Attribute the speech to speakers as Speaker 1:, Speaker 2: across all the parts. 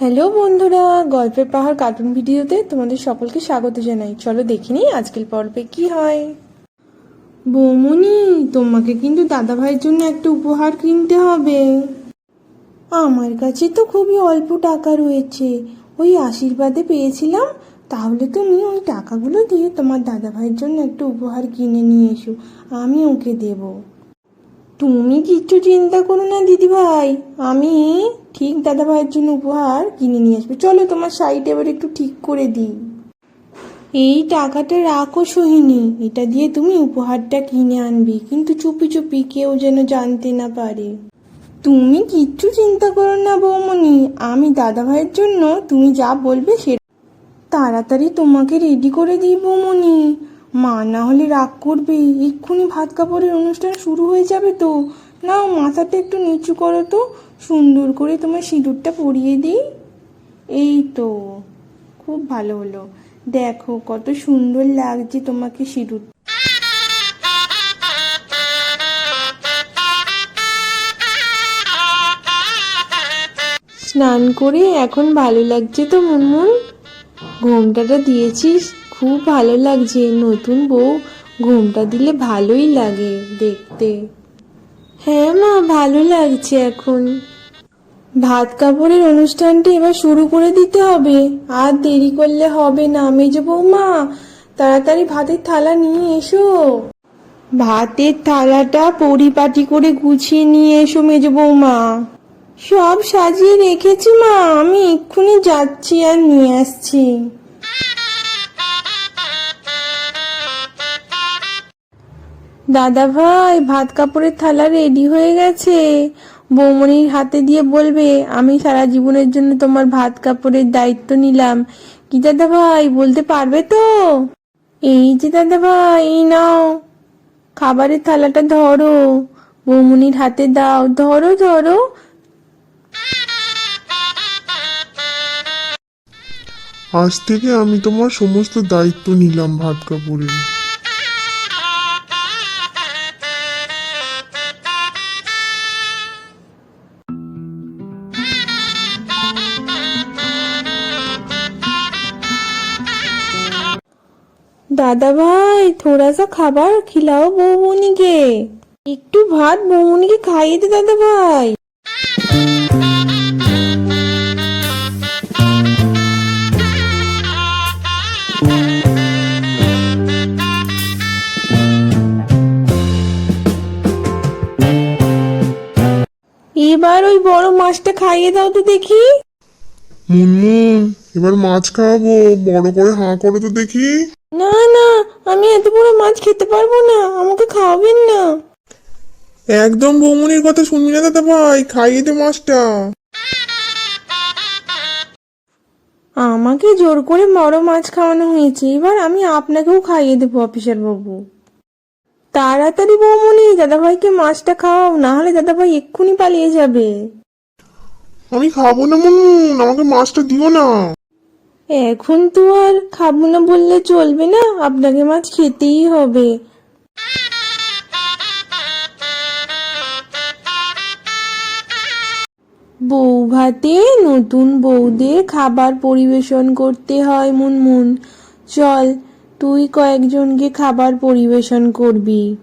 Speaker 1: Hello বন্ধুরা, গল্পের পাহাড় কার্টুন ভিডিওতে তোমাদের সকলকে স্বাগত জানাই। চলো দেখিনি আজকের পর্বে কি হয়। বৌমনি তোমাকে কিন্তু দাদা ভাইয়ের জন্য একটা উপহার কিনতে হবে। আমার কাছে তো খুবই অল্প টাকা রয়েছে। ওই আশীর্বাদে পেয়েছিলাম, তাহলে তুমি ওই টাকাগুলো দিয়ে তোমার দাদা ভাইয়ের জন্য একটা উপহার কিনে নিয়ে এসো। আমি ওকে দেবো। তুমি কিচ্ছু চিন্তা করো না, দিদিভাই। আমি ঠিক দাদা ভাইয়ের জন্য উপহার কিনে নিয়ে আসব। চলো তোমার সাইড এবার একটু ঠিক করে দিই। এই টাকাটা রাখো, সোহিনী। এটা দিয়ে তুমি উপহারটা কিনে আনবি। কিন্তু চুপি চুপি কেউ যেন জানতে না পারে। তুমি কিচ্ছু চিন্তা করো না বৌমনি আমি দাদা ভাইয়ের জন্য তুমি যা বলবে সে তাড়াতাড়ি তোমাকে রেডি করে দিই বৌমনি মা না হলে রাগ করবে। এক্ষুনি ভাত কাপড়ের অনুষ্ঠান শুরু হয়ে যাবে তো। নাও, মাথাটা একটু নিচু করো তো। সুন্দর করে তোমার সিঁদুরটা পরিয়ে দিই। এই তো, খুব ভালো হলো। দেখো, কত সুন্দর লাগছে তোমাকে সিঁদুর। স্নান করে এখন ভালো লাগছে তো মুনমুন? ঘোমটাটা দিয়েছিস? খুব ভালো লাগছে। নতুন বউ, ঘুমটা দিলে ভালোই লাগে দেখতে। হ্যাঁ মা, ভালো লাগছে এখন। ভাত কাপড়ের অনুষ্ঠানটা এবার শুরু করে দিতে হবে। আর দেরি করলে হবে না, মেজ বৌমা। তাড়াতাড়ি ভাতের থালা নিয়ে এসো। ভাতের থালাটা পরিপাটি করে গুছিয়ে নিয়ে এসো, মেজ বৌমা। সব সাজিয়ে রেখেছি মা, আমি এক্ষুনি যাচ্ছি আর নিয়ে আসছি। দাদা ভাই, ভাত কাপড়ের থালা রেডি হয়ে গেছে। বৌমনির হাতে দিয়ে বলবে, আমি সারা জীবনের জন্য তোমার ভাত কাপড়ের দায়িত্ব নিলাম। কি দাদা ভাই, বলতে পারবে তো? এই যে দাদা ভাই, এই নাও। খাবারের থালাটা ধরো। বৌমনির হাতে দাও। ধরো ধরো।
Speaker 2: আজ থেকে আমি তোমার সমস্ত দায়িত্ব নিলাম ভাত কাপড়ের।
Speaker 1: দাদা ভাই থোড়া সা খাবার খিলাও বৌমনিকে। একটু ভাত বৌমনিকে খাইয়ে দে দাদা ভাই এবার ওই বড় মাছটা খাইয়ে দাও তো দেখি।
Speaker 2: মুনমুন, এবার মাছ খাওয়াবো, বড় করে হাঁ করে তো দেখি।
Speaker 1: না না আমি এত বড় মাছ খেতে পারব না আমাকে খাওয়াবেন না।
Speaker 2: একদম বৌমনির কথা শুনবি না দাদা ভাই খাইয়ে দে মাছটা।
Speaker 1: আমাকে জোর করে বড় মাছ খাওয়ানো হয়েছে এবার আমি আপনাকেও খাইয়ে দেবো অফিসার বাবু। তাড়াতাড়ি বৌমনি দাদাভাইকে মাছটা খাওয়াও না হলে দাদাভাই এক্ষুনি পালিয়ে যাবে।
Speaker 2: আমি খাব না মুনমুন আমাকে মাছটা দিও না।
Speaker 1: এখন তো আর খাব না বললে চলবে না। আপনাকে মাছ খেতেই হবে। বউ ভাতে নতুন বউদের খাবার পরিবেশন করতে হয় মুনমুন। চল, তুই কয়েকজনকে খাবার পরিবেশন করবি।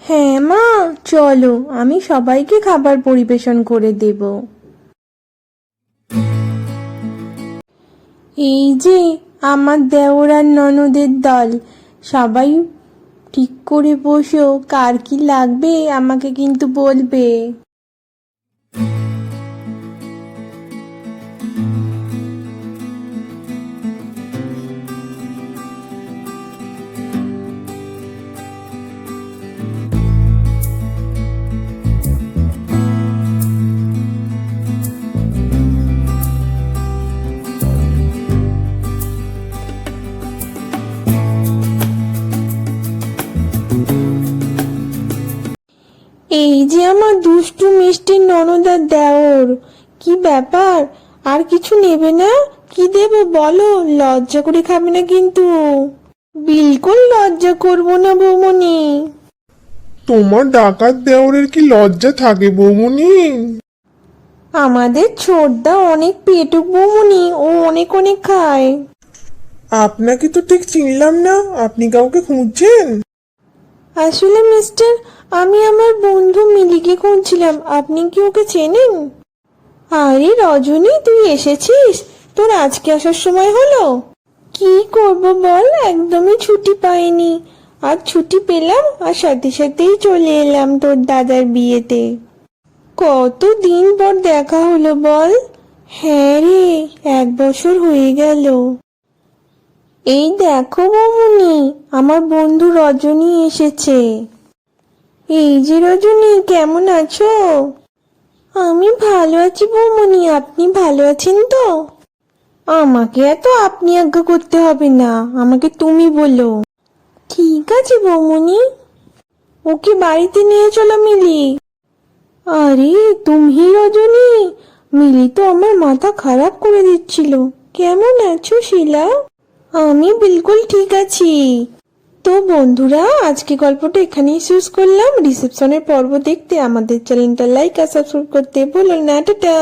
Speaker 1: হ্যাঁ মা, চলো, আমি সবাইকে খাবার পরিবেশন করে দেব। এই যে আমার দেওরার ননদের দল। সবাই ঠিক করে বসো, কার কি লাগবে আমাকে কিন্তু বলবে। আমার দুষ্টু মিষ্টি ননদার দেওর। কি ব্যাপার? আর কিছু নেবে না? কি দেব বলো? লজ্জা করে খাবে না কিন্তু। বিলকুল লজ্জা করব না বৌমনি
Speaker 2: তোমার ডাকাত দেওরের কি লজ্জা থাকে বৌমনি
Speaker 1: আমাদের ছোটদা অনেক পেটুক বৌমনি ও অনেক অনেক খায়।
Speaker 2: আপনাকে তো ঠিক চিনলাম না। আপনি কাউকে খুঁজছেন?
Speaker 1: আসলে মিস্টার, আমি আমার বন্ধু মিলিকে খুঁজছিলাম। আপনি কি ওকে চেনেন? আরে রজনী, তুই এসেছিস? তোর আজকে আসার সময় হলো। কি করব বল, একদমই ছুটি পাইনি। আর ছুটি পেলাম, আর সাথে সাথেই চলে এলাম তোর দাদার বিয়েতে। কত দিন পর দেখা হলো বল? হ্যাঁ রে, এক বছর হয়ে গেল। এই দেখো বমুনি, আমার বন্ধু রজনী এসেছে। এই যে রজনী, কেমন আছো? আমি ভালো আছি বৌমনি, আপনি ভালো আছেন তো? আমাকে এত আপনি আজ্ঞা করতে হবে না, আমাকে তুমি বলো। ঠিক আছে বৌমনি। ওকে বাড়িতে নিয়ে চলো মিলি। আরে, তুমি রজনী, মিলি তো আমার মাথা খারাপ করে দিচ্ছিল। কেমন আছো শিলা? আমি বিলকুল ঠিক আছি। তো বন্ধুরা, আজকে গল্পটা এখানেই শেষ করলাম। রিসেপশনের পর্ব দেখতে আমাদের চ্যানেলটা লাইক আর সাবস্ক্রাইব করতে বলুন না। টাটা।